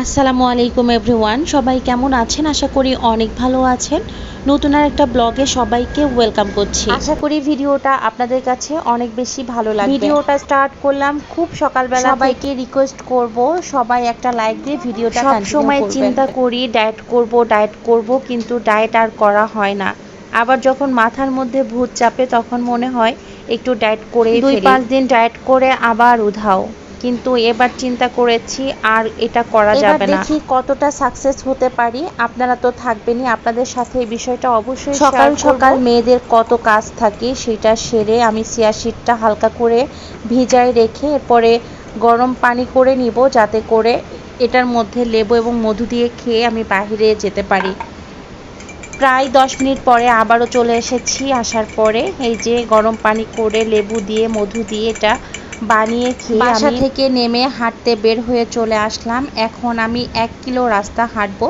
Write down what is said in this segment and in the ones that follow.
আসসালামু আলাইকুম এভরিওয়ান। সবাই কেমন আছেন? আশা করি অনেক ভালো আছেন। নতুন আর একটা ব্লগে সবাইকে ওয়েলকাম করছি। আশা করি ভিডিওটা আপনাদের কাছে অনেক বেশি ভালো লাগবে। ভিডিওটা স্টার্ট করলাম খুব সকালবেলা। সবাইকে রিকোয়েস্ট করব সবাই একটা লাইক দিয়ে ভিডিওটা সব সময় চিন্তা করি ডায়েট করব ডায়েট করব কিন্তু ডায়েট আর করা হয় না। আবার যখন মাথার মধ্যে ভূত চাপে তখন মনে হয় একটু ডায়েট করে দুই পাঁচ দিন ডায়েট করে আবার উধাও। কিন্তু এবার চিন্তা করেছি আর এটা করা যাবে না। দেখি কতটা সাকসেস হতে পারি। আপনারা তো থাকবেনই। আপনাদের সাথে এই বিষয়টা অবশ্যই সকাল সকাল মেয়েদের কত কাজ থাকে সেটা সেরে আমি সিয়াশিটটা হালকা করে ভিজায় রেখে এরপরে গরম পানি করে নিব যাতে করে এটার মধ্যে লেবু এবং মধু দিয়ে খেয়ে আমি বাইরে যেতে পারি। প্রায় দশ মিনিট পরে আবারও চলে এসেছি। আসার পরে এই যে গরম পানি করে লেবু দিয়ে মধু দিয়ে এটা বানিয়ে খেয়ে বাসা থেকে নেমে হাঁটতে বের হয়ে চলে আসলাম। এখন আমি এক কিলো রাস্তা হাঁটবো।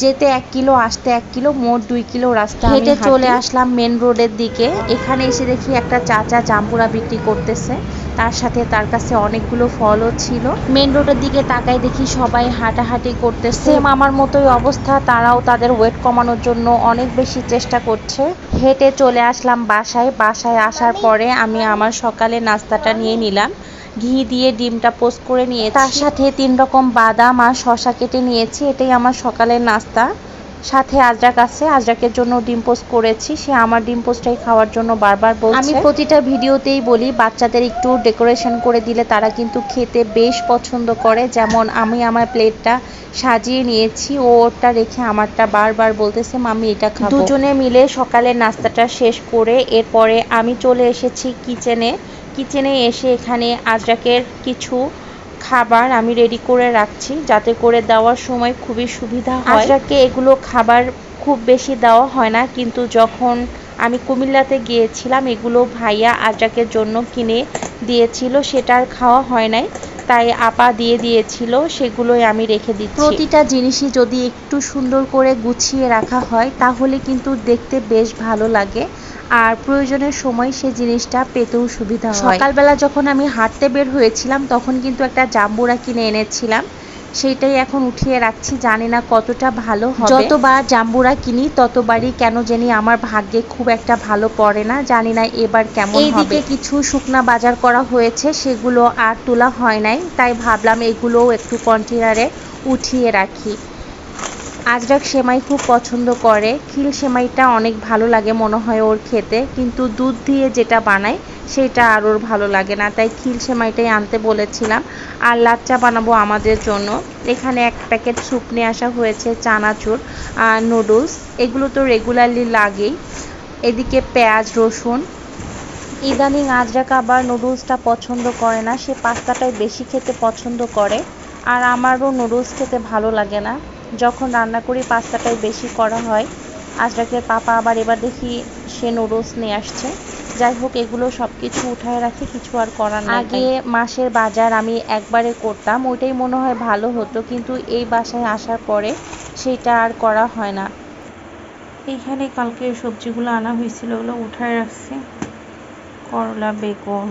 যেতে এক কিলো আসতে এক কিলো মোট দুই কিলো রাস্তা হেঁটে চলে আসলাম মেন রোডের দিকে। এখানে এসে দেখি একটা চাচা জাম্পুরা বিক্রি করতেছে। তার সাথে তার কাছে অনেকগুলো ফলও ছিল। মেন রোডের দিকে তাকাই দেখি সবাই হাঁটাহাঁটি করতে সেম আমার মতোই অবস্থা তারাও তাদের ওয়েট কমানোর জন্য অনেক বেশি চেষ্টা করছে। হেঁটে চলে আসলাম বাসায়। বাসায় আসার পরে আমি আমার সকালে নাস্তাটা নিয়ে নিলাম। ঘি দিয়ে ডিমটা পোস্ট করে নিয়ে তার সাথে তিন রকম বাদাম আর শশা কেটে নিয়েছি। এটাই আমার সকালের নাস্তা। সাথে আজরাক আছে। আজরাকের জন্য ডিম পোস্ট করেছি। সে আমার ডিম পোস্টটাই খাওয়ার জন্য বারবার বলছে। আমি প্রতিটা ভিডিওতেই বলি বাচ্চাদের একটু ডেকোরেশন করে দিলে তারা কিন্তু খেতে বেশ পছন্দ করে। যেমন আমি আমার প্লেটটা সাজিয়ে নিয়েছি ও ওরটা রেখে আমারটা বারবার বলতেছে মামি এটা খাব। দুজনে মিলে সকালের নাস্তাটা শেষ করে এরপরে আমি চলে এসেছি কিচেনে। কিচেনে এসে এখানে আজরাকের কিছু খাবার আমি রেডি করে রাখছি, যাতে করে দেওয়ার সময় খুবই সুবিধা হয়। আজরাকে এগুলো খাবার খুব বেশি দেওয়া হয় না, কিন্তু যখন আমি কুমিল্লাতে গিয়েছিলাম, এগুলো ভাইয়া আজরাকের জন্য কিনে দিয়েছিল, সেটা আর খাওয়া হয় নাই। তাই আপা দিয়ে দিয়েছিল, সেগুলোই আমি রেখে দিচ্ছি। প্রতিটা জিনিসই যদি একটু সুন্দর করে গুছিয়ে রাখা হয়, তাহলে কিন্তু দেখতে বেশ ভালো লাগে। আর প্রয়োজনের সময় সে জিনিসটা পেতেও সুবিধা হয়। সকালবেলা যখন আমি হাঁটতে বের হয়েছিলাম তখন কিন্তু একটা জাম্বুরা কিনে এনেছিলাম। সেইটাই এখন উঠিয়ে রাখছি জানি না কতটা ভালো হবে। যতবার জাম্বুরা কিনি ততবারই কেন জানি আমার ভাগ্যে খুব একটা ভালো পড়ে না জানি না এবার কেমন এইদিকে কিছু শুকনা বাজার করা হয়েছে সেগুলো আর তোলা হয় নাই তাই ভাবলাম এগুলোও একটু কন্টেনারে উঠিয়ে রাখি। আজরাক সেমাই খুব পছন্দ করে। খিল সেমাইটা অনেক ভালো লাগে মনে হয় ওর খেতে, কিন্তু দুধ দিয়ে যেটা বানায় সেটা আর ওর ভালো লাগে না। তাই খিল সেমাইটাই আনতে বলেছিলাম। আর লাচ্চা বানাবো আমাদের জন্য। এখানে এক প্যাকেট স্যুপ নিয়ে আসা হয়েছে, চানাচুর, আর নুডলস। এগুলো তো রেগুলারলি লাগেই। এদিকে পেঁয়াজ, রসুন। ইদানিং আজরাক আবার নুডলসটা পছন্দ করে না। সে পাস্তাটাই বেশি খেতে পছন্দ করে। আর আমারও নুডলস খেতে ভালো লাগে না। যখন রান্না করি পাস্তাটাই বেশি করা হয়। আজরাকের পাপা আবার এবার দেখি সে নুডলস নিয়ে আসছে। যাই হোক এগুলো সব কিছু উঠায় রাখি কিছু আর করার না আগে মাসের বাজার আমি একবারে করতাম ওইটাই মনে হয় ভালো হতো কিন্তু এই বাসায় আসার পরে সেটা আর করা হয় না। এইখানে কালকে সবজিগুলো আনা হয়েছিল ওগুলো উঠায় রাখছি। করলা বেগুন।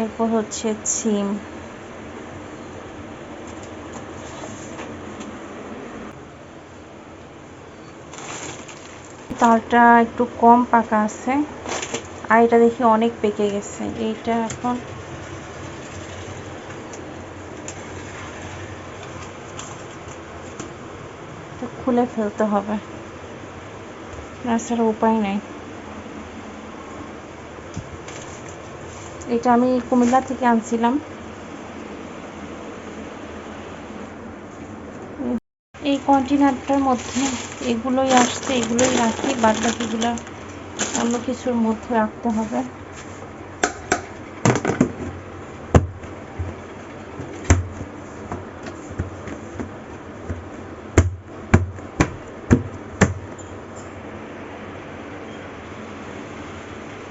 এরপর হচ্ছে সিম তালটা একটু কম পাকা আছে। আর এটা দেখি অনেক পেকে গেছে। এইটা এখন খুলে ফেলতে হবে। তাছাড়া উপায় নেই। এটা আমি কুমিল্লা থেকে আনছিলাম। এই কন্টেনারটার মধ্যে এগুলোই আসছে, এগুলোই রাখি বাদ বাকিগুলো অন্য কিছুর মধ্যে রাখতে হবে।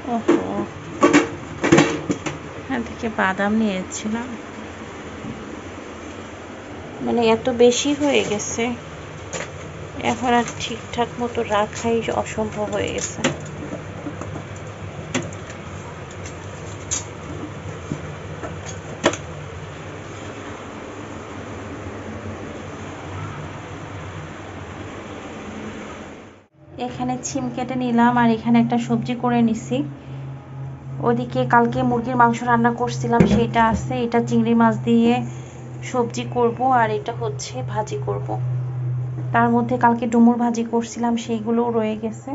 ওহো। এখান থেকে বাদাম নিয়েছিলাম। মানে এত বেশি হয়ে গেছে এখন আর ঠিকঠাক মতো রাখাই অসম্ভব হয়ে গেছে। এখানে ছিম কেটে নিলাম আর এখানে একটা সবজি করে নিছি। ওদিকে কালকে মুরগির মাংস রান্না করছিলাম সেটা আছে, এটা চিংড়ি মাছ দিয়ে সবজি করব আর এটা হচ্ছে ভাজি করব। তার মধ্যে কালকে ডুমুর ভাজি করছিলাম, সেইগুলোও রয়ে গেছে।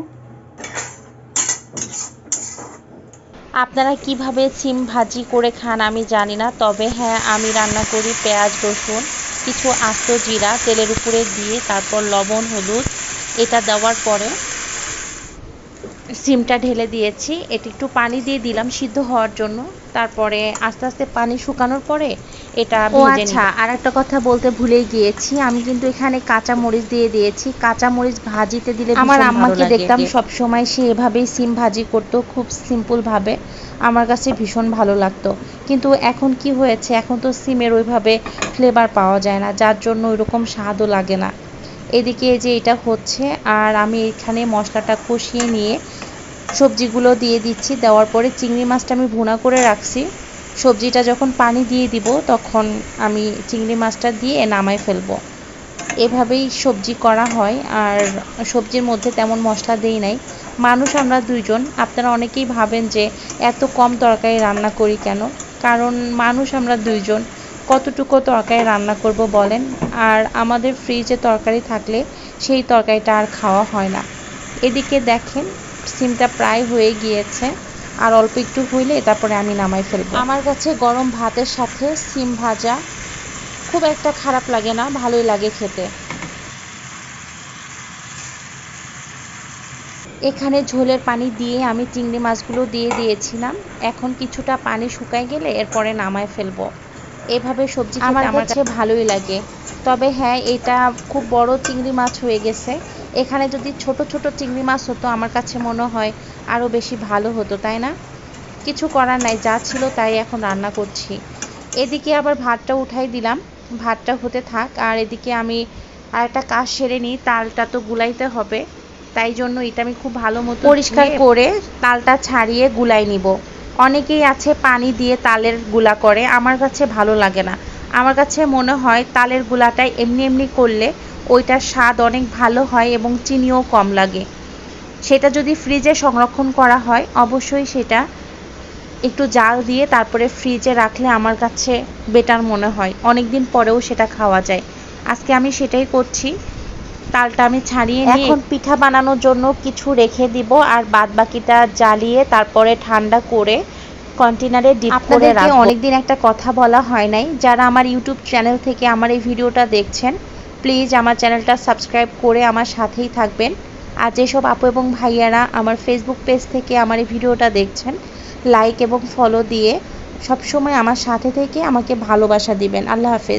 আপনারা কীভাবে সিম ভাজি করে খান আমি জানি না, তবে হ্যাঁ আমি রান্না করি পেঁয়াজ, রসুন, কিছু আস্ত জিরা তেলের উপরে দিয়ে, তারপর লবণ, হলুদ, এটা দেওয়ার পরে সিমটা ঢেলে দিয়েছি এটা একটু পানি দিয়ে দিলাম সিদ্ধ হওয়ার জন্য। তারপরে আস্তে আস্তে পানি শুকানোর পরে এটা ও আচ্ছা। আর একটা কথা বলতে ভুলেই গিয়েছি আমি কিন্তু এখানে কাঁচা মরিচ দিয়ে দিয়েছি। কাঁচা মরিচ ভাজিতে দিলে আমার ভালো আম্মাকে। দেখতাম সব সময় সে এভাবেই সিম ভাজি করতো খুব সিম্পল ভাবে। আমার কাছে ভীষণ ভালো লাগতো। কিন্তু এখন কি হয়েছে? এখন তো সিমের ওইভাবে ফ্লেভার পাওয়া যায় না যার জন্য ওইরকম স্বাদও লাগে না। এদিকে যে এটা হচ্ছে, আর আমি এখানে মশলাটা কষিয়ে নিয়ে সবজিগুলো দিয়ে দিচ্ছি। দেওয়ার পরে চিংড়ি মাছটা আমি ভুনা করে রাখছি। সবজিটা যখন পানি দিয়ে দিব, তখন আমি চিংড়ি মাছটা দিয়ে নামাই ফেলব। এভাবেই সবজি করা হয়, আর সবজির মধ্যে তেমন মশলা দেই নাই। মানুষ আমরা দুইজন, আপনারা অনেকেই ভাবেন যে এত কম তরকারি রান্না করি কেন? কারণ মানুষ আমরা দুইজন। কতটুকু তরকারি রান্না করব বলেন? আর আমাদের ফ্রিজে তরকারি থাকলে সেই তরকারিটা আর খাওয়া হয় না। এদিকে দেখেন, সিমটা প্রায় হয়ে গিয়েছে। আর অল্প একটু হইলে তারপরে আমি নামাই ফেলব। আমার কাছে গরম ভাতের সাথে সিম ভাজা খুব একটা খারাপ লাগে না, ভালোই লাগে খেতে। এখানে ঝোলের পানি দিয়ে আমি চিংড়ি মাছগুলো দিয়ে দিয়েছিলাম। এখন কিছুটা পানি শুকায় গেলে এরপরে নামায় ফেলব। এভাবে সবজি আমার কাছে ভালোই লাগে। তবে হ্যাঁ এটা খুব বড় চিংড়ি মাছ হয়ে গেছে। এখানে যদি ছোট ছোট চিংড়ি মাছ হতো আমার কাছে মনে হয় আরও বেশি ভালো হতো তাই না? কিছু করার নাই যা ছিল তাই এখন রান্না করছি। এদিকে আবার ভাতটা উঠাই দিলাম। ভাতটা হতে থাক আর এদিকে আমি আর একটা কাজ সেরে নিই তালটা তো গুলাইতে হবে। তাই জন্য এটা আমি খুব ভালো মতো পরিষ্কার করে তালটা ছাড়িয়ে গুলাই নিব। অনেকেই আছে পানি দিয়ে তালেরগুলা করে, আমার কাছে ভালো লাগে না। আমার কাছে মনে হয় তালের গুলাটাই এমনি এমনি করলে ওইটার স্বাদ অনেক ভালো হয় এবং চিনিও কম লাগে। সেটা যদি ফ্রিজে সংরক্ষণ করা হয়, অবশ্যই সেটা একটু জাল দিয়ে তারপরে ফ্রিজে রাখলে আমার কাছে বেটার মনে হয়। অনেক দিন পরেও সেটা খাওয়া যায়। আজকে আমি সেটাই করছি। তালটা আমি ছাড়িয়ে নিয়ে এখন পিঠা বানানোর জন্য কিছু রেখে দিব আর বাদ বাকিটা জ্বালিয়ে তারপরে ঠান্ডা করে কন্টেনারে ডিপ করে রাখব। অনেকদিন একটা কথা বলা হয় নাই। যারা আমার ইউটিউব চ্যানেল থেকে আমার এই ভিডিওটা দেখছেন প্লিজ আমার চ্যানেলটা সাবস্ক্রাইব করে আমার সাথেই থাকবেন। আর যেসব আপু এবং ভাইয়ারা আমার ফেসবুক পেজ থেকে আমার এই ভিডিওটা দেখছেন লাইক এবং ফলো দিয়ে সবসময় আমার সাথে থেকে আমাকে ভালোবাসা দিবেন। আল্লাহ হাফেজ।